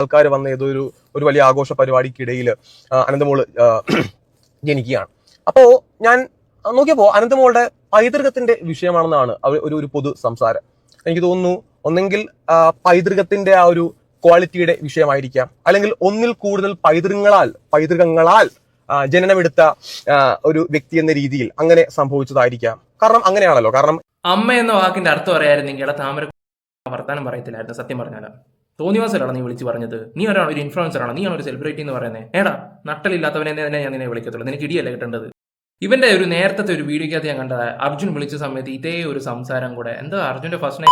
ആൾക്കാർ വന്ന ഏതോ ഒരു ഒരു വലിയ ആഘോഷ പരിപാടിക്കിടയിൽ അനന്തമോൾ ജനിക്കുകയാണ്. അപ്പോൾ ഞാൻ നോക്കിയപ്പോൾ അനന്തമോളുടെ പൈതൃകത്തിന്റെ വിഷയമാണെന്നാണ് ഒരു ഒരു പൊതു സംസാരം. എനിക്ക് തോന്നുന്നു ഒന്നെങ്കിൽ പൈതൃകത്തിന്റെ ആ ഒരു ക്വാളിറ്റിയുടെ വിഷയമായിരിക്കാം. അല്ലെങ്കിൽ ഒന്നിൽ കൂടുതൽ പൈതൃകങ്ങളാൽ പൈതൃകങ്ങളാൽ ജനനമെടുത്ത ഒരു വ്യക്തി എന്ന രീതിയിൽ അങ്ങനെ സംഭവിച്ചതായിരിക്കാം. കാരണം അങ്ങനെയാണല്ലോ. കാരണം അമ്മ എന്ന വാക്കിന്റെ അർത്ഥം അറിയായിരുന്നെങ്കിൽ താമര വർത്താനം പറയത്തില്ലായിരുന്നു സത്യം പറഞ്ഞാലോ. തോന്നിവാസലാണ് നീ വിളിച്ച് പറഞ്ഞത്. നീ ഒരാൾ ഒരു ഇൻഫ്ലുവൻസർ ആണ്? നീയാണ് ഒരു സെലിബ്രിറ്റി എന്ന് പറയുന്നത് ഏടാ നട്ടലില്ലാത്തവനെ തന്നെ ഞാൻ നിന്നെ വിളിക്കത്തുള്ളൂ. നിനക്ക് ഇടിയല്ല കിട്ടേണ്ടത്? ഇവന്റെ ഒരു നേരത്തെ ഒരു വീഡിയോക്കകത്ത് ഞാൻ കണ്ടത്. അർജുൻ വിളിച്ച സമയത്ത് ഇതേ ഒരു സംസാരം കൂടെ. എന്താ അർജുന്റെ first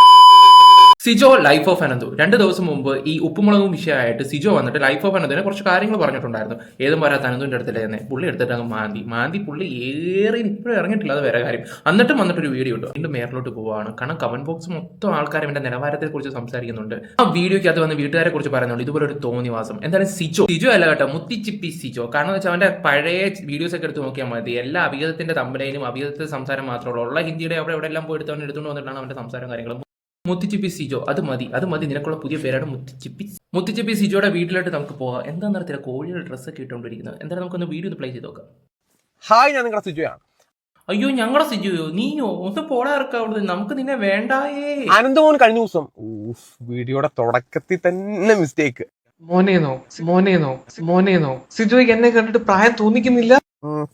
Sijo life of Ananthu രണ്ട് ദിവസം മുമ്പ് ഈ ഉപ്പുമുളകും വിഷയമായിട്ട് സിജോ വന്നിട്ട് ലൈഫ് ഓഫ് അനന്തുവിനെ കുറച്ച് കാര്യങ്ങൾ പറഞ്ഞിട്ടുണ്ടായിരുന്നു. ഏതും വരാത്ത അനന്തുവിന്റെ അടുത്തില്ലേ തന്നെ പുള്ളി എടുത്തിട്ട് അങ്ങ് മാന്തി. മാന്തി പുള്ളി ഏറെ ഇപ്പോഴും ഇറങ്ങിയിട്ടില്ല. അത് വേറെ കാര്യം. എന്നിട്ടും വന്നിട്ട് ഒരു വീഡിയോ ഉണ്ട് വീണ്ടും മേറിലോട്ട് പോവാണ്. കാരണം കമന്റ് ബോക്സ് മൊത്തം ആൾക്കാർ ഇവന്റെ നിലവാരത്തെ കുറിച്ച് സംസാരിക്കുന്നുണ്ട്. ആ വീഡിയോയ്ക്ക് അത് വന്ന് വീട്ടുകാരെ കുറിച്ച് പറയുന്നുണ്ട്. ഇതുപോലെ ഒരു തോന്നിവാസം. എന്താണ് സിജോ സിജോ അല്ല കേട്ടോ. മുത്തിച്ചിപ്പി സിജോ. കാരണം വെച്ചാൽ അവന്റെ പഴയ വീഡിയോസ് ഒക്കെ എടുത്ത് നോക്കിയാൽ മതി. എല്ലാ അഭിഗതത്തിന്റെ തമ്പനയിലും അഭിഗതത്തിന്റെ സംസാരം മാത്രമേ ഉള്ളൂ. ഉള്ള ഹിന്ദിയുടെ അവിടെ എവിടെ എല്ലാം പോയി എടുത്തവൻ എടുത്തുകൊണ്ട് വന്നിട്ടാണ് അവന്റെ സംസാരം കാര്യങ്ങളും. മുത്തിച്ചിപ്പി സിജോ അത് മതി അത് മതി നിനക്കുള്ള പുതിയ പേരാണ് മുത്തിച്ചിപ്പി. മുത്തിച്ചിപ്പി സിജോയുടെ വീട്ടിലോട്ട് നമുക്ക് പോകാം. എന്താണെന്ന് അറിയത്തില്ല കോഴിയുടെ ഡ്രസ്സൊക്കെ ഇട്ടുകൊണ്ടിരിക്കുന്നത്? എന്തായാലും നമുക്കൊന്ന് വീഡിയോ ഒന്ന് പ്ലേ ചെയ്ത് നോക്കാം. ഹായ് ഞാൻ നിങ്ങളുടെ സിജോയാണ്. അയ്യോ ഞങ്ങളുടെ സിജുയോ? നീയോ? ഒന്ന് പോടാ ഇറക്കാവുള്ളത് നമുക്ക് നിന്നെ വേണ്ടായേ. അനന്തമോൻ കഴിഞ്ഞ ദിവസം വീഡിയോയുടെ തുടക്കത്തിൽ തന്നെ മിസ്റ്റേക്ക് മോനേനോ മോനേനോ മോനേനോ സിജോയ്ക്ക് എന്നെ കണ്ടിട്ട് പ്രായം തോന്നിക്കുന്നില്ല.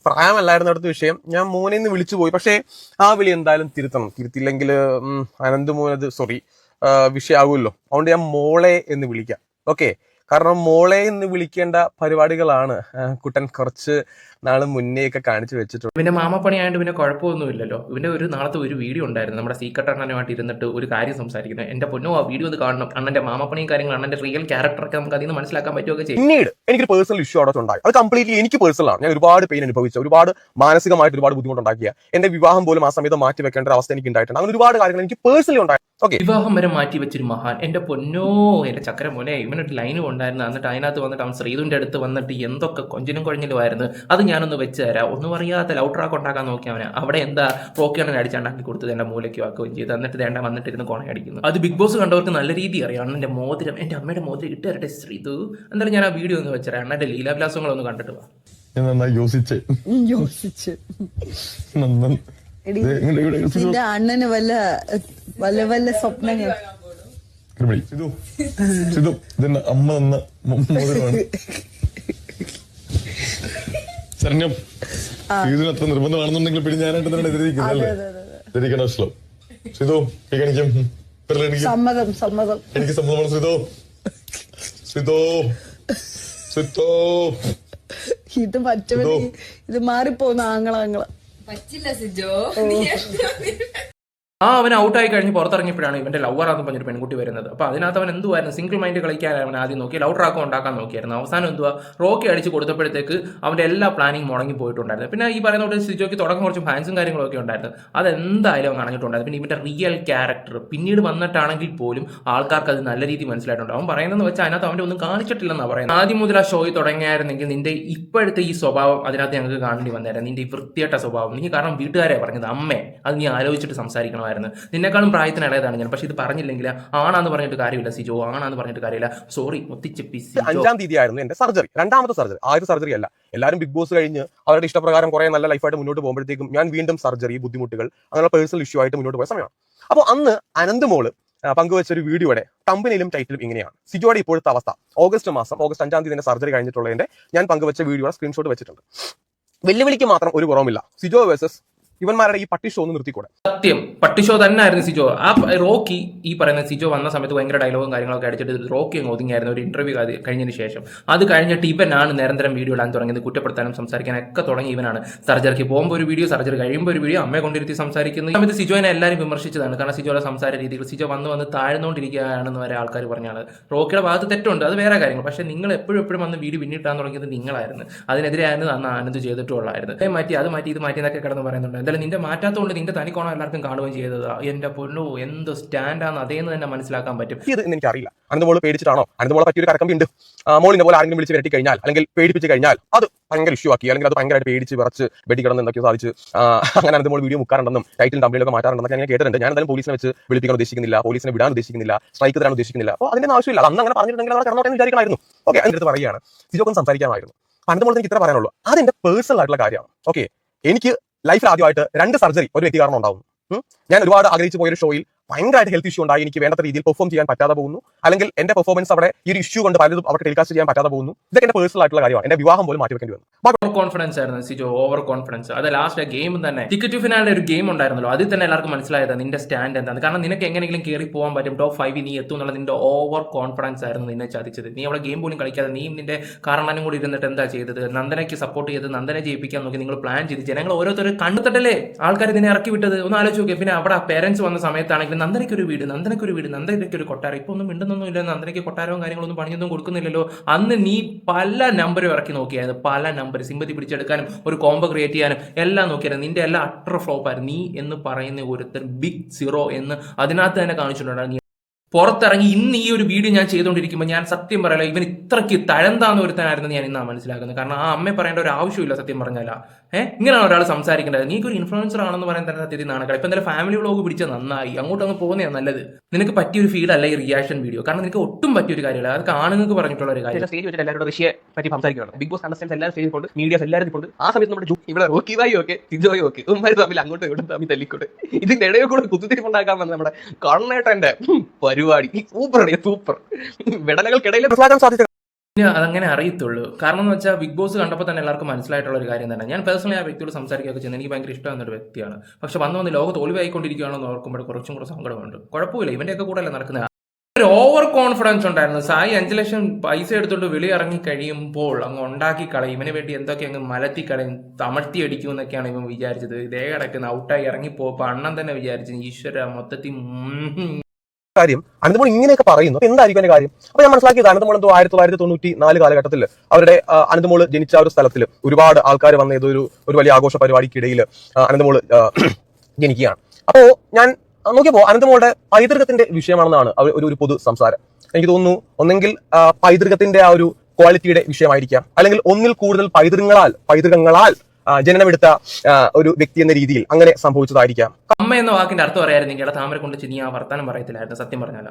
പ്രായമല്ലായിരുന്നു അടുത്ത വിഷയം. ഞാൻ മോനെ നിന്ന് വിളിച്ചു പോയി. പക്ഷേ ആ വിളി എന്തായാലും തിരുത്തണം. തിരുത്തില്ലെങ്കിൽ അനന്ത് മോനത് സോറി വിഷയമാകുമല്ലോ അതുകൊണ്ട് ഞാൻ മോളെ എന്ന് വിളിക്കാം. ഓക്കെ കാരണം മോളെ എന്ന് വിളിക്കേണ്ട പരിപാടികളാണ് കുട്ടൻ കുറച്ച് നാൾ മുന്നേ ഒക്കെ കാണിച്ചു വെച്ചിട്ടുണ്ട്. പിന്നെ മാമപ്പണി ആയതുകൊണ്ട് പിന്നെ കുഴപ്പമൊന്നുമില്ലല്ലോ. ഇവന്റെ ഒരു നാളത്തെ ഒരു വീഡിയോ ഉണ്ടായിരുന്നു. നമ്മുടെ സീക്രട്ട് അണ്ണനുമായിട്ട് ഇരുന്നിട്ട് ഒരു കാര്യം സംസാരിക്കുന്നത്. എന്റെ പൊന്നോ ആ വീഡിയോ ഒന്ന് കാണണം. അണ്ണന്റെ മാമപ്പണിയും കാര്യങ്ങളും അണ്ണന്റെ റിയൽ ക്യാരക്ടറൊക്കെ നമുക്ക് അതിൽ നിന്ന് മനസ്സിലാക്കാൻ പറ്റുമൊക്കെ ചെയ്യും. പിന്നീട് എനിക്ക് പേഴ്സണൽ ഇഷ്യൂ അവിടെ ഉണ്ടായി. അത് കംപ്ലീറ്റ്ലി എനിക്ക് പേഴ്സണൽ ആണ്. ഞാൻ ഒരുപാട് പെയിൻ അനുഭവിച്ച. ഒരുപാട് മാനസികമായിട്ട് ഒരുപാട് ബുദ്ധിമുട്ടുണ്ടാക്കിയ. എന്റെ വിവാഹം പോലും ആ സമയത്ത് മാറ്റി വെക്കേണ്ട ഒരു അവസ്ഥ എനിക്ക് ഉണ്ടായിട്ടുണ്ട്. അങ്ങനെ ഒരുപാട് കാര്യങ്ങൾ എനിക്ക് പേഴ്സണലി ഉണ്ടായി. ഓക്കെ വിവാഹം വരെ മാറ്റി വെച്ചൊരു മഹാൻ. എന്റെ പൊന്നോ എന്റെ ചക്കര മോനെ ഇവനൊരു ലൈനും ഉണ്ടായിരുന്നു എന്നിട്ട് അതിനകത്ത് വന്നിട്ട് അവൻ ശ്രീതുവിന്റെ അടുത്ത് വന്നിട്ട് എന്തൊക്കെ കൊഞ്ചിനും കൊഴഞ്ഞിലും ആയിരുന്നു അത് ഞാനൊന്ന് വെച്ച് തരാം. ഒന്നും അറിയാത്ത ലൗ ട്രാക്ക് ഉണ്ടാക്കാൻ നോക്കി അവനെ. അവിടെ എന്താ റോക്കിയാണ് അടിച്ചുണ്ടാക്കി കൊടുത്തത്? എന്റെ മൂലയ്ക്ക് വാക്കുകയും ചെയ്തു. എന്നിട്ട് വേണ്ട വന്നിട്ട് ഇരുന്ന് കൊണ അടിക്കുന്നു. അത് ബിഗ് ബോസ് കണ്ടവർക്ക് നല്ല രീതി അറിയാം. അണ്ണന്റെ മോതിരം എന്റെ അമ്മയുടെ മോതിരം ഇട്ട് തരട്ടെ ശ്രീതു. എന്തായാലും ഞാൻ ആ വീഡിയോ ഒന്ന് വെച്ചരാം അണ്ണന്റെ ലീലാവിലാസങ്ങളൊന്ന് കണ്ടിട്ട് വാ. നന്നായി യോസിച്ച്. യോസിച്ച്. നിന്റെ അണ്ണന് വല്ല വല്ല വല്ല സ്വപ്നങ്ങൾ. ഇങ്ങട് വിളി. സിധു സിധു ഇതെന്നെ അമ്മ തന്ന മോതിരമാണ്. ശരണ്യം ഇതിന് അത്ര നിർബന്ധമാണെന്നുണ്ടെങ്കിൽ പിന്നെ ഞാനായിട്ട് തന്നെ എതിരിക്കുന്നത് അല്ലേ? എതിരിക്കണ ശ്ലോ. സമ്മതം സമ്മതം. എനിക്ക് സമ്മതമാണ് സിധു സിധു സിധു ഇത് പറ്റുമോ ഇത് മാറിപ്പോന്ന ആങ്ങളാങ്ങള. ആങ്ങള പറ്റില്ല സിജോ ആ അവൻ ഔട്ടായി കഴിഞ്ഞ് പുറത്തിറങ്ങിയപ്പോഴാണ് ഇവന്റെ ലവറാന്ന് പറഞ്ഞൊരു പെൺകുട്ടി വരുന്നത്. അപ്പൊ അതിനകത്ത് അവൻ എന്തുവായിരുന്നു? സിംഗിൾ മൈൻഡ് കളിക്കാൻ അവൻ ആദ്യം നോക്കി ലവ് ട്രാക്കും ഉണ്ടാക്കാൻ നോക്കിയായിരുന്നു. അവസാനം എന്തുവാ? റോക്കി അടിച്ച് കൊടുത്തപ്പോഴത്തേക്ക് അവന്റെ എല്ലാ പ്ലാനിങ് മുടങ്ങി പോയിട്ടുണ്ടായിരുന്നു. പിന്നെ ഈ പറയുന്ന ഒരു സിജോക്ക് തുടക്കം കുറച്ച് ഫാൻസും കാര്യങ്ങളൊക്കെ ഉണ്ടായിരുന്നു. അതെന്തായാലും അവൻ കാണിച്ചിട്ടുണ്ടായിരുന്നു പിന്നെ ഇവന്റെ റിയൽ ക്യാരക്ടർ പിന്നീട് വന്നിട്ടാണെങ്കിൽ പോലും ആൾക്കാർക്ക് അത് നല്ല രീതിയിൽ മനസ്സിലായിട്ടുണ്ട്. അവൻ പറയുന്നതെന്ന് വെച്ചാൽ അതിനകത്ത് അവന്റെ ഒന്നും കാണിച്ചിട്ടില്ലെന്നാണ് പറയുന്നത്. ആദ്യം മുതൽ ആ ഷോയിൽ തുടങ്ങിയായിരുന്നെങ്കിൽ നിന്റെ ഇപ്പോഴത്തെ ഈ സ്വഭാവം അതിനകത്ത് ഞങ്ങൾക്ക് കാണേണ്ടി വന്നായിരുന്നു നിന്റെ ഈ വൃത്തിയായിട്ട സ്വഭാവം. നീ കാരണം വീട്ടുകാരെ പറഞ്ഞത്. അമ്മേ അത് നീ ആലോചിച്ചിട്ട് സംസാരിക്കണമായിരുന്നു നിന്നെക്കാളും പ്രായത്തിന് ഇളയതാണ് ഞാൻ. പക്ഷെ ഇത് പറഞ്ഞില്ലെങ്കിൽ ആണാന്ന് പറഞ്ഞിട്ട് കാര്യമില്ല സിജോ. ആണാന്ന് പറഞ്ഞിട്ട് കാര്യമില്ല. സോറി ഒത്തിച്ച് അഞ്ചാം തീയതി ആയിരുന്നു എന്റെ സർജറി രണ്ടാമത്തെ സർജറി. ആദ്യത്തെ സർജറി അല്ല. എല്ലാവരും ബിഗ് ബോസ് കഴിഞ്ഞ് അവരുടെ ഇഷ്ടപ്രകാരം കുറെ നല്ല ലൈഫായിട്ട് മുന്നോട്ട് പോകുമ്പോഴത്തേക്കും ഞാൻ വീണ്ടും സർജറി ബുദ്ധിമുട്ടുകൾ അങ്ങനെയുള്ള പേഴ്സണൽ ഇഷ്യൂ ആയിട്ട് മുന്നോട്ട് പോയ സമയമാണ്. അപ്പോൾ അന്ന് അനന്ത് മോൾ ആ, പങ്കുവച്ച ഒരു വീഡിയോയുടെ കമ്പനിയിലും ടൈറ്റിലും ഇങ്ങനെയാണ്. സിജോയുടെ ഇപ്പോഴത്തെ അവസ്ഥ. ഓഗസ്റ്റ് മാസം ഓഗസ്റ്റ് അഞ്ചാം തീയതി സർജറി കഴിഞ്ഞിട്ടുള്ളതിന്റെ ഞാൻ പങ്കുവച്ച വീഡിയോയുടെ സ്ക്രീൻഷോട്ട് വെച്ചിട്ടുണ്ട്. വെല്ലുവിളിക്ക് മാത്രം ഒരു കുറവുമില്ല. സിജോ വേഴ്സസ് ഇവന്മാരുടെ ഈ പട്ടി ഷോ ഒന്ന് നിർത്തിക്കൂടെ? സത്യം. പട്ടിഷോ തന്നെ ആയിരുന്നു സിജോ. ആ റോക്കി ഈ പറയുന്ന സിജോ വന്ന സമയത്ത് ഭയങ്കര ഡയലോഗും കാര്യങ്ങളൊക്കെ അടിച്ചിട്ട് റോക്കി അങ്ങ് ഒതുങ്ങിയായിരുന്നു. ഒരു ഇന്റർവ്യൂ കഴിഞ്ഞതിന് ശേഷം. അത് കഴിഞ്ഞിട്ട് ഇവനാണ് നിരന്തരം വീഡിയോ ഇടാൻ തുടങ്ങിയത് കുറ്റപ്പെടുത്താനും സംസാരിക്കാനൊക്കെ തുടങ്ങി ഇവനാണ്. സർജറിക്ക് പോകുമ്പോൾ ഒരു വീഡിയോ സർജറി കഴിയുമ്പോൾ ഒരു വീഡിയോ അമ്മയെ കൊണ്ടിരുത്തി സംസാരിക്കുന്നു. സമയത്ത് സിജോനെ എല്ലാവരും വിമർശിച്ചതാണ്. കാരണം സിജോയുടെ സംസാര രീതികൾ സിജോ വന്ന് വന്ന് താഴ്ന്നുകൊണ്ടിരിക്കുകയാണെന്ന് വരെ ആൾക്കാർ പറഞ്ഞാണ്. റോക്കിയുടെ ഭാഗത്ത് തെറ്റുണ്ട്. അത് വേറെ കാര്യങ്ങൾ. പക്ഷേ നിങ്ങൾ എപ്പോഴും എപ്പോഴും വന്ന് വീഡിയോ പിന്നിട്ടാൻ തുടങ്ങിയത് നിങ്ങളായിരുന്നു. അതിനെതിരെ ആയിരുന്നു അന്ന് ആനന്ദ് ചെയ്തിട്ടുള്ളായിരുന്നു. മാറ്റി അത് മാറ്റി ഇത് മാറ്റി എന്നൊക്കെ കിടന്ന് പറയുന്നുണ്ടായിരുന്നു എന്തായാലും നിന്റെ മാറ്റാത്തതുകൊണ്ട് നിന്റെ തനിക്കോണം എല്ലാവർക്കും കാണുകയും ചെയ്തതാ. എന്റെ പൊന്നു എന്ത് സ്റ്റാൻഡാന്ന് അതേന്ന് തന്നെ മനസ്സിലാക്കാൻ പറ്റും. ഇത് എനിക്ക് അറിയില്ല അനന്തമോൾ പേടിച്ചിട്ടാണോ? അനന്തമോളെ പറ്റിയൊരു കറക്കം ഉണ്ട്. മോളിനെ പോലെ ആരെങ്കിലും വിളിച്ച് വരട്ടി കഴിഞ്ഞാൽ അല്ലെങ്കിൽ പേടിപ്പിച്ച് കഴിഞ്ഞാൽ അത് ഭയങ്കര ഇഷ്യൂ ആക്കി അല്ലെങ്കിൽ അത് ഭയങ്കരമായിട്ട് പേടിച്ച് വിറച്ച് വെടി കിടന്ന് എന്തൊക്കെയോ സാധിച്ച് അങ്ങനെ അനന്തമോൾ വീഡിയോ മുക്കാറുണ്ടെന്നും ടൈറ്റിൽ തമ്മിലൊക്കെ മാറ്റാറുണ്ടെന്നൊക്കെ ഞാൻ കേട്ടിട്ടുണ്ട്. ഞാൻ എന്തായാലും പോലീസിനെ വെച്ച് വിളിപ്പിക്കാൻ ഉദ്ദേശിക്കുന്നില്ല പോലീസിനെ വിടാൻ ഉദ്ദേശിക്കുന്നില്ല സ്ട്രൈക്ക് തരാൻ ഉദ്ദേശിക്കുന്നില്ല. അപ്പോൾ അതിന്റെ ആവശ്യമില്ല. അന്ന് അങ്ങനെ പറഞ്ഞിട്ടുണ്ടെങ്കിൽ അവർ കടന്നോട്ടെ എന്ന് വിചാരിക്കണമായിരുന്നു. ഓക്കെ അതിന്റെ അടുത്ത് പറയുകയാണ്. സിജോക്കൊന്ന് സംസാരിക്കാമായിരുന്നു. അനന്തമോൾ എനിക്ക് ഇത്ര പറയാനുള്ളൂ. അതെന്റെ പേഴ്സണൽ ആയിട്ടുള്ള കാര്യമാണ്. ഓക്കെ എനിക്ക് ലൈഫിൽ ആദ്യമായിട്ട് രണ്ട് സർജറി ഒരു വ്യക്തി കാരണം ഉണ്ടാവും. ഞാൻ ഒരുപാട് ആഗ്രഹിച്ചു പോയൊരു ഷോയിൽ ഭയങ്കരമായിട്ട് ഹെൽത്ത് ഇഷ്യൂ ഉണ്ടായി. എനിക്ക് വേണ്ടത്ര രീതിയിൽ പെർഫോം ചെയ്യാൻ പറ്റാതെ പോകുന്നു. അല്ലെങ്കിൽ എന്റെ പെർഫോമൻസ് അവിടെ ഈ ഒരു ഇഷ്യൂ കൊണ്ട് പലതും അവിടെ ടെലികാസ്റ്റ് ചെയ്യാൻ പറ്റാതെ പോകുന്നു. ഇതൊക്കെ എന്റെ പേഴ്സണൽ ആയിട്ടുള്ള കാര്യമാണ്. എന്റെ വിവാഹം പോലും മാറ്റി വെക്കേണ്ടി വന്നു കോൺഫിഡൻസ് ആയിരുന്നു സിജോ. ഓവർ കോൺഫിഡൻസ് അത് ലാസ്റ്റ് ഗെയിം തന്നെ. ടിക്കറ്റ് ടു ഫിനാലിന്റെ ഒരു ഗെയിം ഉണ്ടായിരുന്നല്ലോ. അതിൽ തന്നെ എല്ലാവർക്കും മനസ്സിലായത് നിന്റെ സ്റ്റാൻഡ് എന്താണ്. കാരണം നിനക്ക് എങ്ങനെയെങ്കിലും കയറി പോകാൻ പറ്റും. ടോപ്പ് ഫൈവ് നീ എത്തും എന്നുള്ള നിന്റെ ഓവർ കോൺഫിഡൻസ് ആയിരുന്നു നിന്നെ ചതിച്ചത്. നീ അവിടെ ഗെയിം പോലും കളിക്കാതെ നീ നിന്റെ കാരണനും കൂടി ഇരുന്നിട്ട് എന്താ ചെയ്തത്? നന്ദനയ്ക്ക് സപ്പോർട്ട് ചെയ്ത് നന്ദനെ ജയിപ്പിക്കാൻ നോക്കി നിങ്ങൾ പ്ലാൻ ചെയ്ത് ജനങ്ങൾ ഓരോരുത്തർ കണ്ടുതട്ടല്ലേ ആൾക്കാർ ഇതിനെ ഇറക്കി വിട്ടത്? ഒന്ന് ആലോചിച്ച് നോക്കിയ. പിന്നെ അവിടെ പേരൻസ് വന്ന സമയത്താണെങ്കിൽ നന്ദനയ്ക്ക് ഒരു വീട് നന്ദനയ്ക്കൊരു വീട് നന്ദനയ്ക്ക് ഒരു കൊട്ടാരം. ഇപ്പൊ ഒന്നും മിണ്ടുന്നൊന്നും ഇല്ല നന്ദനയ്ക്ക് കൊട്ടാരവും കാര്യങ്ങളൊന്നും പണിയൊന്നും കൊടുക്കുന്നില്ലല്ലോ. അന്ന് നീ പല നമ്പറും ഇറക്കി നോക്കിയായിരുന്നു. പല നമ്പർ സിമ്പതി പിടിച്ചെടുക്കാനും ഒരു കോംബോ ക്രിയേറ്റ് ചെയ്യാനും എല്ലാം നോക്കിയായിരുന്നു. നിന്റെ എല്ലാം അട്ടർ ഫ്ലോപ്പ് ആയിരുന്നു. നീ എന്ന് പറയുന്ന ഒരുത്തർ ബിഗ് സീറോ എന്ന് അതിനകത്ത് തന്നെ കാണിച്ചിട്ടുണ്ടായിരുന്നു. പുറത്തിറങ്ങി ഇന്ന് ഈ ഒരു വീഡിയോ ഞാൻ ചെയ്തുകൊണ്ടിരിക്കുമ്പോൾ ഞാൻ സത്യം പറയല ഇവൻ ഇത്രയ്ക്ക് തഴന്താന്ന് ഒരുത്തനായിരുന്നു ഞാൻ ഇന്നാ മനസ്സിലാക്കുന്നത്. കാരണം ആ അമ്മയെ പറയേണ്ട ഒരു ആവശ്യമില്ല സത്യം പറഞ്ഞാല. ഏഹ് ഇങ്ങനെയാണ് ഒരാൾ സംസാരിക്കേണ്ടത്. നീക്ക് ഒരു ഇൻഫ്ലുവൻസർ ആണെന്ന് പറയാൻ തന്നെ സത്യത്തിൽ നാണക്കേട്. ഇപ്പൊ എന്തായാലും ഫാമിലി വ്ളോഗ് പിടിച്ച നന്നായി. അങ്ങോട്ട് അങ്ങ് പോകുന്നതാണ് നല്ലത്. നിനക്ക് പറ്റിയൊരു ഫീഡ് അല്ല ഈ റിയാക്ഷൻ വീഡിയോ കാരണം നിനക്ക് ഒട്ടും പറ്റിയ പറ്റിയൊരു കാര്യമല്ല. അത് കാണുന്നവർക്ക് പറഞ്ഞിട്ടുള്ള ഒരു കാര്യം. വെച്ചിട്ട് ഋഷിയെ പറ്റി ബിഗ് ബോസ് എല്ലാവരും സ്റ്റേജിൽ കൊണ്ട് മീഡിയസ് എല്ലാവരും ആ നമ്മുടെ ഇവിടെ തമ്മിൽ തമ്മിൽ തല്ലിക്കൂടെ ഇതിന്റെ ഇടയിൽ കൂടെ കുത്തിത്തിരിപ്പുണ്ടാക്കാൻ വന്ന നമ്മുടെ കണ്ണേട്ടന്റെ പരിപാടി. സൂപ്പർ സൂപ്പർ വിടലകൾക്കിടയിൽ സാധിച്ച അതങ്ങനെ അറിയത്തുള്ളൂ. കാരണം എന്ന് വെച്ചാൽ ബിഗ് ബോസ് കണ്ടപ്പോൾ തന്നെ എല്ലാവർക്കും മനസ്സിലായിട്ടുള്ള ഒരു കാര്യം തന്നെ. ഞാൻ പേഴ്സണലി ആ വ്യക്തിയോട് സംസാരിക്കുകയൊക്കെ ചെയ്യുന്നത് എനിക്ക് ഭയങ്കര ഇഷ്ടമാകുന്ന ഒരു വ്യക്തിയാണ്. പക്ഷെ വന്ന് വന്ന് ലോകത്ത് ഒളിവായിക്കൊണ്ടിരിക്കുകയാണെന്ന് ഓർക്കുമ്പോൾ കുറച്ചും കൂടെ സങ്കടമുണ്ട്. കുഴപ്പമില്ല ഇവന്റെയൊക്കെ കൂടെ അല്ല നടക്കുന്നത് ഒരു ഓവർ കോൺഫിഡൻസ് ഉണ്ടായിരുന്നു. സായി അഞ്ചു ലക്ഷം പൈസ എടുത്തുകൊണ്ട് വെളി ഇറങ്ങി കഴിയുമ്പോൾ അങ്ങ് ഉണ്ടാക്കി കളയും. ഇവന് വേണ്ടി എന്തൊക്കെ അങ്ങ് മലത്തി കളയും തമഴ്ത്തി അടിക്കും എന്നൊക്കെയാണ് ഇവൻ വിചാരിച്ചത്. ഇതേ കിടക്കുന്ന ഔട്ടായി ഇറങ്ങിപ്പോയപ്പോ അണ്ണൻ തന്നെ വിചാരിച്ചു. ഈശ്വര മൊത്തത്തിൽ. കാര്യം അനന്തമോൾ ഇങ്ങനെയൊക്കെ പറയുന്നു. എന്തായിരിക്കും അതിന്റെ കാര്യം? അപ്പൊ ഞാൻ മനസ്സിലാക്കിയത് അനന്തമോൾ എന്തോ ആയിരത്തി തൊള്ളായിരത്തി തൊണ്ണൂറ്റി നാല് കാലഘട്ടത്തിൽ അവരുടെ അനന്തമോൾ ജനിച്ച ഒരു സ്ഥലത്തിൽ ഒരുപാട് ആൾക്കാർ വന്ന ഏതൊരു ഒരു വലിയ ആഘോഷ പരിപാടിക്കിടയിൽ അനന്തമോൾ ജനിക്കുകയാണ്. അപ്പോ ഞാൻ നോക്കിയപ്പോ അനന്തമോളുടെ പൈതൃകത്തിന്റെ വിഷയമാണെന്നാണ് ഒരു ഒരു പൊതു സംസാരം. എനിക്ക് തോന്നുന്നു ഒന്നെങ്കിൽ പൈതൃകത്തിന്റെ ആ ഒരു ക്വാളിറ്റിയുടെ വിഷയമായിരിക്കാം. അല്ലെങ്കിൽ ഒന്നിൽ കൂടുതൽ പൈതൃകങ്ങളാൽ പൈതൃകങ്ങളാൽ ജനനമെടുത്ത ഒരു വ്യക്തി എന്ന രീതിയിൽ അങ്ങനെ സംഭവിച്ചതായിരിക്കാം. അമ്മ എന്ന വാക്കിന്റെ അർത്ഥം അറിയായിരുന്നെങ്കിൽ താമര കൊണ്ട് ചിനി ആ വർത്താനം പറയത്തില്ലായിരുന്നു സത്യം പറഞ്ഞാല.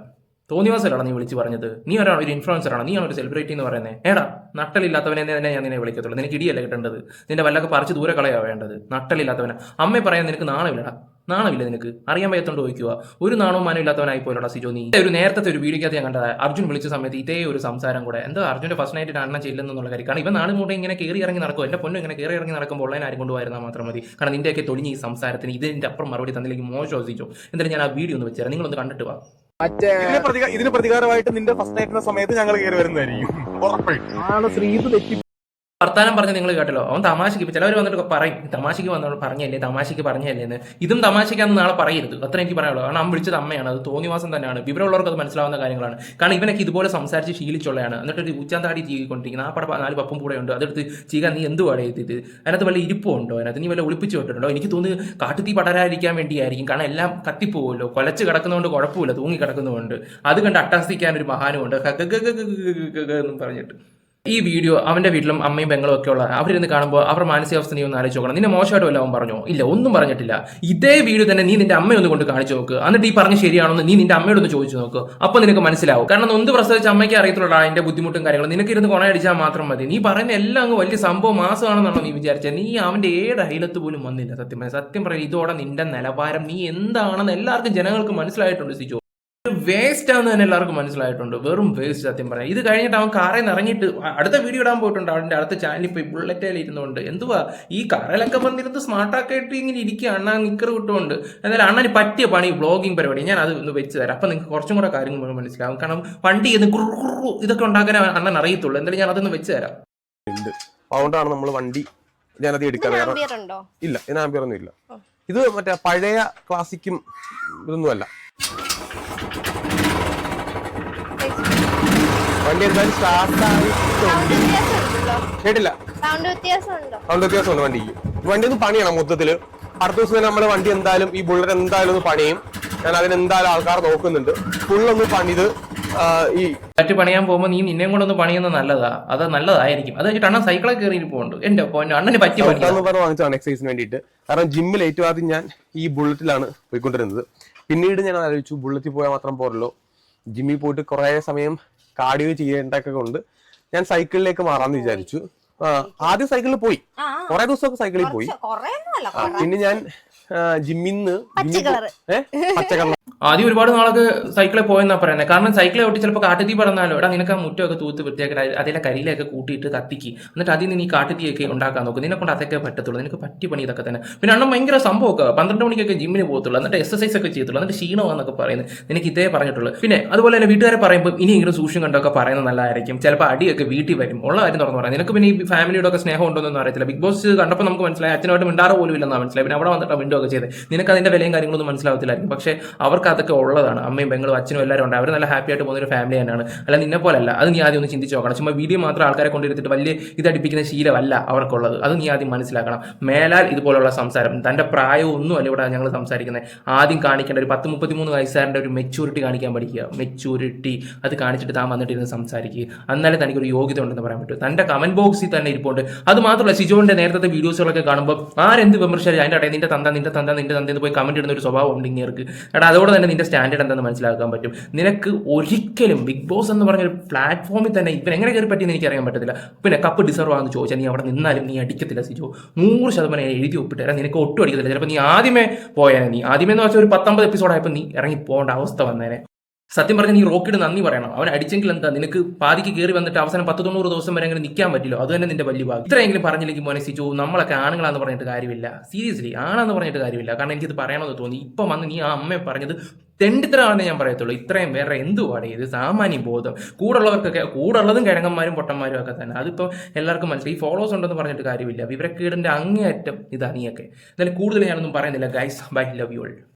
തോന്നിവാസലാണ് നീ വിളിച്ച് പറഞ്ഞത്? നീ ഒരാൾ ഒരു ഇൻഫ്ലുവൻസർ ആണ്? നീയാണ് ഒരു സെലിബ്രിറ്റി എന്ന് പറയുന്നത് ഏടാ നട്ടലില്ലാത്തവനെ തന്നെ ഞാൻ നിന്നെ വിളിക്കത്തുള്ളൂ. നിനക്ക് ഇടിയല്ല കിട്ടേണ്ടത്? നിന്റെ വല്ലൊക്കെ പറിച്ച് ദൂരെ കളയാ വേണ്ടത്. നട്ടലില്ലാത്തവനെ. അമ്മയെ പറയാൻ നിനക്ക് നാണമില്ലടാ. നാണമില്ല നിനക്ക്. അറിയാൻ വയ്യത്തോണ്ട് ചോദിക്കുക ഒരു നാണവും മാനം ഇല്ലാത്തവനായി പോലുള്ള സിജോ നീ. ഒരു നേരത്തെ ഒരു വീഡിയോക്കകത്ത് ഞാൻ കണ്ടത്. അർജുൻ വിളിച്ച സമയത്ത് ഇതേ ഒരു സംസാരം കൂടെ. എന്താ അർജുന്റെ ഫസ്റ്റ് നൈറ്റ് അണ്ണൻ ചെല്ലുന്നുള്ള കാര്യം? കാരണം ഇവ നാളെ കൂടെ ഇങ്ങനെ കയറി ഇറങ്ങി നടക്കും എന്റെ പൊന്നും ഇങ്ങനെ കയറി ഇറങ്ങി നടക്കുമ്പോൾ ഉള്ളതിനെ ആരും കൊണ്ടുപോയിരുന്നാൽ മാത്രം മതി. കാരണം നിന്റെയൊക്കെ തൊഴിഞ്ഞ ഈ സംസാരത്തിന് ഇതിന്റെ അപ്പുറം മറുപടി തന്നിലേക്ക് മോശം എന്തായാലും ഞാൻ ആ വീഡിയോ ഒന്ന് വെച്ചുതരാം നിങ്ങളൊന്ന് കണ്ടിട്ട് വാ. ഇതിന് പ്രതികാ- ഇതിന് പ്രതികാരമായിട്ട് നിന്റെ ഫസ്റ്റ് നൈറ്റിന്റെ സമയത്ത് ഞങ്ങൾ കയറി വരുന്നതായിരിക്കും. ഉറപ്പായിട്ടും. വർത്താനം പറഞ്ഞ് നിങ്ങൾ കേട്ടല്ലോ അവൻ തമാശക്ക് ചിലവർ വന്നിട്ട് പറയും തമാശക്ക് വന്നോട് പറഞ്ഞല്ലേ തമാശക്ക് പറഞ്ഞല്ലേ എന്ന് ഇതും തമാശക്കാന്ന് നാളെ പറയരുത് അത്ര എനിക്ക് പറയാനുള്ളൂ കാരണം അവൻ വിളിച്ചത് അമ്മയാണ് അത് തോന്നിവാസം തന്നെയാണ് വിവരമുള്ളവർക്ക് അത് മനസ്സിലാവുന്ന കാര്യങ്ങളാണ് കാരണം ഇവനൊക്കെ ഇതുപോലെ സംസാരിച്ച് ശീലിച്ചുള്ളതാണ് എന്നിട്ട് ഒരു ഉച്ചാന്താടി ചീകൊണ്ടിരിക്കുന്നത് ആ പട നാല് പപ്പും കൂടെ ഉണ്ട് അതെടുത്ത് ചീകാൻ നീ എന്ത് പാടെ എത്തിയത് അതിനകത്ത് വല്ല ഇരിപ്പുണ്ടോ അതിനകത്ത് നീ വല്ല ഒളിപ്പിച്ചു വിട്ടിട്ടുണ്ടോ എനിക്ക് തോന്നുന്നു കാട്ടുതീ പടരാതിരിക്കാൻ വേണ്ടിയായിരിക്കും കാരണം എല്ലാം കത്തിപ്പോവുമല്ലോ കൊലച്ച് കിടക്കുന്നതുകൊണ്ട് കുഴപ്പമില്ല തൂങ്ങി കിടക്കുന്നതുകൊണ്ട് അത് കണ്ട് അട്ടാസിക്കാൻ ഒരു മഹാനുമുണ്ട് എന്നും പറഞ്ഞിട്ട് ഈ വീഡിയോ അവന്റെ വീട്ടിലും അമ്മയും പെങ്ങളും ഒക്കെ ഉള്ള അവരിന്ന് കാണുമ്പോൾ അവരുടെ മാനസികാവസ്ഥ നീ ഒന്ന് ആലോചിച്ച് നോക്കണം. നിന്നെ മോശമായിട്ട് വല്ല അവൻ പറഞ്ഞോ? ഇല്ല ഒന്നും പറഞ്ഞിട്ടില്ല. ഇതേ വീഡിയോ തന്നെ നീ നിന്റെ അമ്മയൊന്ന് കൊണ്ട് കാണിച്ചു നോക്ക്. എന്നിട്ട് ഈ പറഞ്ഞ ശരിയാണോ നീ നിന്റെ അമ്മയോട് ഒന്ന് ചോദിച്ചു നോക്ക്. അപ്പൊ നിനക്ക് മനസ്സിലാവും. കാരണം ഒന്ന് പ്രസവിച്ച അമ്മയ്ക്ക് അറിയത്തുള്ള അതിന്റെ ബുദ്ധിമുട്ടും കാര്യങ്ങളും. നിനക്ക് ഇരുന്ന് കൊണയടിച്ചാൽ മാത്രം മതി. നീ പറയുന്ന എല്ലാം അങ്ങ് വലിയ സംഭവം മാസമാണെന്നാണോ നീ വിചാരിച്ചത് നീ അവന്റെ ഏഴ് ഹൈലത്ത് പോലും വന്നില്ല. സത്യം. സത്യം പറയാം ഇതോടെ നിന്റെ നിലവാരം നീ എന്താണെന്ന് എല്ലാവർക്കും ജനങ്ങൾക്ക് മനസ്സിലായിട്ടുണ്ട് സിജോ. വേസ്റ്റ് ആണെന്ന് തന്നെ എല്ലാവർക്കും മനസ്സിലായിട്ടുണ്ട്. വെറും വേസ്റ്റ് സത്യം പറയാം. ഇത് കഴിഞ്ഞിട്ട് അവൻ കാറിൽ നിന്ന് ഇറങ്ങിയിട്ട് അടുത്ത വീഡിയോ ഇടാൻ പോയിട്ടുണ്ട്. അവന്റെ അടുത്ത ചാനലിൽ പോയി ബുള്ളറ്റേൽ ഇരുന്നുകൊണ്ട്. എന്തുവാ? ഈ കാറിലൊക്കെ വന്നിരുന്ന് സ്മാർട്ടാക്കായിട്ട് ഇങ്ങനെ ഇരിക്കുക അണ്ണാ നിക്കർ കിട്ടുകൊണ്ട് എന്നാലും അണ്ണന് പറ്റിയ പണി വ്ളോഗിങ് പരിപാടി. ഞാൻ അത് ഒന്ന് വെച്ച് തരാം. അപ്പൊ നിങ്ങൾക്ക് കുറച്ചും കൂടെ കാര്യങ്ങൾ മനസ്സിലാവും. കാരണം വണ്ടി ഇത് കുറു ഇതൊക്കെ ഉണ്ടാക്കാൻ അണ്ണൻ അറിയത്തുള്ളൂ. എന്തായാലും ഞാൻ അതൊന്ന് വെച്ച് തരാം. അതുകൊണ്ടാണ് നമ്മൾ വണ്ടി ഞാനത് എടുക്കാറ്. ഇല്ല ഇതിന് ആംബിയർ ഒന്നും ഇല്ല ഇത് മറ്റേ പഴയ ക്ലാസിക്കും ഇതൊന്നുമല്ല. വണ്ടി എന്തായാലും സ്റ്റാർട്ട് സൗണ്ട് വ്യത്യാസം കേട്ടില്ല. സൗണ്ട് വ്യത്യാസം ഉണ്ട്? വണ്ടിക്ക്. വണ്ടി ഒന്ന് പണിയണം മൊത്തത്തിൽ. അടുത്ത ദിവസം തന്നെ നമ്മുടെ വണ്ടി എന്തായാലും ഈ ബുള്ളറ്റ് എന്തായാലും ഒന്ന് പണിയും. ഞാൻ അതിനെന്തായാലും ആൾക്കാർ നോക്കുന്നുണ്ട്. ഫുള്ളൊന്ന് പണിത് ഈ മറ്റു പണിയാൻ പോകുമ്പോൾ നീ നിന്നെയും കൊണ്ടൊന്ന് പണിയുന്നത് നല്ലതാ. അത് നല്ലതായിരിക്കും. അത് കഴിഞ്ഞിട്ട് അണ്ണൻ സൈക്കിളെ കയറി പോകുന്നുണ്ട് എന്റെ അണ്ണന് പറ്റി വാങ്ങിച്ചതാണ് എക്സസൈസിന് വേണ്ടിയിട്ട്. കാരണം ജിമ്മിൽ ഏറ്റവും ആദ്യം ഞാൻ ഈ ബുള്ളറ്റിലാണ് പോയിക്കൊണ്ടിരുന്നത്. പിന്നീട് ഞാൻ ആലോചിച്ചു ബുള്ളറ്റിൽ പോയാൽ മാത്രം പോരല്ലോ. ജിമ്മിൽ പോയിട്ട് കുറേ സമയം കാർഡിയോ ചെയ്യേണ്ടതൊക്കെ കൊണ്ട് ഞാൻ സൈക്കിളിലേക്ക് മാറാമെന്ന് വിചാരിച്ചു. ആ, ആദ്യം സൈക്കിളിൽ പോയി. കുറെ ദിവസമൊക്കെ സൈക്കിളിൽ പോയി. പിന്നെ ഞാൻ ജിമ്മിന്ന് പച്ച പച്ചക്കള്ള ആദ്യം ഒരുപാട് നാളൊക്കെ സൈക്കിളിൽ പോയെന്നാ പറയുന്നത് കാരണം സൈക്കിളെ ഓട്ടി ചിലപ്പോൾ കാട്ടുതീ പറഞ്ഞാലോ എടാ നിനക്ക് ആ മുറ്റമൊക്കെ തൂത്ത് വൃത്തിയാക്കി അതി- അതിലെ കരിയിലൊക്കെ കൂട്ടിയിട്ട് കത്തിക്ക്. എന്നിട്ട് അതിൽ നിന്ന് ഈ കാട്ടുതീയൊക്കെ ഉണ്ടാക്കാൻ നോക്കും. നിന്നെ കൊണ്ട് അതൊക്കെ പറ്റത്തുള്ളൂ. നിനക്ക് പറ്റി പണി ഇതൊക്കെ തന്നെ. പിന്നെ അണ്ണം ഭയങ്കര സംഭവമൊക്കെ. പന്ത്രണ്ട് മണിക്കൊക്കെ ജിമ്മിന് പോകത്തുള്ളൂ. എന്നിട്ട് എക്സസൈസ് ഒക്കെ ചെയ്യത്തുള്ളൂ. എന്നിട്ട് ക്ഷീണമാന്നൊക്കെ പറയുന്നത്. നിനക്ക് ഇതേ പറഞ്ഞിട്ടുള്ളൂ. പിന്നെ അതുപോലെ തന്നെ വീട്ടുകാരെ പറയുമ്പോൾ ഇനി ഇങ്ങനെ സൂക്ഷ്യം കണ്ടൊക്കെ പറയുന്നത് നല്ലതായിരിക്കും. ചിലപ്പോൾ അടിയൊക്കെ വീട്ടിൽ വരും. ഉള്ള കാര്യം തുറന്നു പറയാം. നിനക്ക് പിന്നെ ഈ ഫാമിലിയുടെ ഒക്കെ സ്നേഹം ഉണ്ടോന്നൊന്നും അറിയത്തില്ല. ബിഗ് ബോസ് കണ്ടപ്പോൾ നമുക്ക് മനസ്സിലായി. അച്ഛനോട് മിണ്ടാറ് പോലും ഇല്ലെന്നാണ് മനസ്സിലായി. പിന്നെ അവിടെ വന്നിട്ട് വിൻഡോ ഒക്കെ ചെയ്ത്. നിനക്ക് അതിന്റെ വിലയും കാര്യങ്ങളൊന്നും മനസ്സിലാവത്തില്ലായിരിക്കും. പക്ഷേ അവർക്ക് അതൊക്കെ ഉള്ളതാണ്. അമ്മയും പെങ്ങളും അച്ഛനും എല്ലാവരും ഉണ്ട്. അവർ നല്ല ഹാപ്പി ആയിട്ട് പോകുന്ന ഒരു ഫാമിലി തന്നെയാണ്. അല്ല നിന്നെ പോലല്ല. അത് നീ ആദ്യം ഒന്ന് ചിന്തിച്ച് നോക്കണം. ചുമ്മാ വീഡിയോ മാത്രം ആൾക്കാരെ കൊണ്ടിരുത്തിട്ട് വലിയ ഇതടിപ്പിക്കുന്ന ശീലമല്ല അവർക്കുള്ളത്. അത് നീ ആദ്യം മനസ്സിലാക്കണം. മേലാൽ ഇതുപോലുള്ള സംസാരം. തന്റെ പ്രായമൊന്നും അല്ല ഇവിടെ ഞങ്ങൾ സംസാരിക്കുന്നത് ആദ്യം കാണിക്കേണ്ട ഒരു പത്ത് മുപ്പത്തിമൂന്ന് വയസ്സുകാരന്റെ ഒരു മെച്യൂരിറ്റി കാണിക്കാൻ പഠിക്കുക. മെച്യൂരിറ്റി അത് കാണിച്ചിട്ട് താൻ വന്നിട്ടിരുന്ന് സംസാരിക്കുക എന്നാലേ തനിക്ക് ഒരു യോഗ്യത ഉണ്ടെന്ന് പറയാൻ പറ്റും. തന്റെ കമന്റ് ബോക്സിൽ തന്നെ ഇരിപ്പുണ്ട്. അത് മാത്രമല്ല സിജോന്റെ നേരത്തെ വീഡിയോസുകളൊക്കെ കാണുമ്പോൾ ആരെന്ത് വിമർശിച്ചാലും അതിന്റെ ഇടയിൽ നിന്റെ തന്ത നിന്റെ തന്ത നിന്റെ തന്ത എന്ന് പോയി കമന്റ് ഇടുന്ന ഒരു സ്വഭാവം ഉണ്ട് ഇങ്ങേർക്ക്. എടാ തന്നെ നിന്റെ സ്റ്റാൻഡേർഡ് എന്താണെന്ന് മനസ്സിലാക്കാൻ പറ്റും. നിനക്ക് ഒരിക്കലും ബിഗ് ബോസ് എന്ന് പറഞ്ഞ ഒരു പ്ലാറ്റ്ഫോമിൽ തന്നെ ഇവൻ എങ്ങനെ കയറി പറ്റിയെന്ന് എനിക്ക് അറിയാൻ പറ്റത്തില്ല. പിന്നെ കപ്പ് ഡിസർവ് ആണെന്ന് ചോദിച്ചാൽ നീ അവിടെ നിന്നാലും നീ അടിക്കത്തില്ല സിജോ. നൂറ് ശതമാനം എഴുതി ഒപ്പിട്ട് തരാം നിനക്ക് ഒട്ടും അടിക്കത്തില്ല. ചിലപ്പോൾ നീ ആദ്യമേ പോയാൽ നീ ആദ്യമേ എന്ന് വെച്ചാൽ ഒരു പത്തൊമ്പത് എപ്പിസോഡായപ്പോൾ നീ ഇറങ്ങി പോകേണ്ട അവസ്ഥ വന്നേനെ. സത്യം പറഞ്ഞാൽ നീ റോക്കിയുടെ നന്ദി പറയണം. അവൻ അടിച്ചെങ്കിൽ എന്താ? നിനക്ക് പാതിക്ക് കയറി വന്നിട്ട് അവസാനം പത്ത് തൊണ്ണൂറ് ദിവസം വരെ അങ്ങനെ നിൽക്കാൻ പറ്റില്ല. അത് തന്നെ നിന്റെ വലിയ ഭാഗ്യം. ഇത്രയെങ്കിലും പറഞ്ഞില്ലെങ്കിൽ മോനെ സിജു നമ്മളൊക്കെ ആണുങ്ങളാന്ന് പറഞ്ഞിട്ട് കാര്യമില്ല. സീരിയസ്ലി ആണെന്ന് പറഞ്ഞിട്ട് കാര്യമില്ല. കാരണം എനിക്കിത് പറയണമെന്ന് തോന്നി. ഇപ്പം വന്ന് നീ ആ അമ്മയെ പറഞ്ഞത് തെണ്ടിത്തരമാണെന്ന് ഞാൻ പറയത്തുള്ളൂ. ഇത്രയും വേറെ എന്തുവാടേ ഇത് സാമാന്യ ബോധം. കൂടുള്ളവർക്കൊക്കെ കൂടുള്ളതും കിഴങ്ങന്മാരും പൊട്ടന്മാരും ഒക്കെ തന്നെ. അതിപ്പോൾ എല്ലാവർക്കും മനസ്സിലായി. ഈ ഫോളോസ് ഉണ്ടെന്ന് പറഞ്ഞിട്ട് കാര്യമില്ല. വിവരക്കേടിന്റെ അങ്ങേയറ്റം ഇതാ നീയൊക്കെ. എന്നാലും കൂടുതൽ ഞാനൊന്നും പറയുന്നില്ല. Guys bye love you all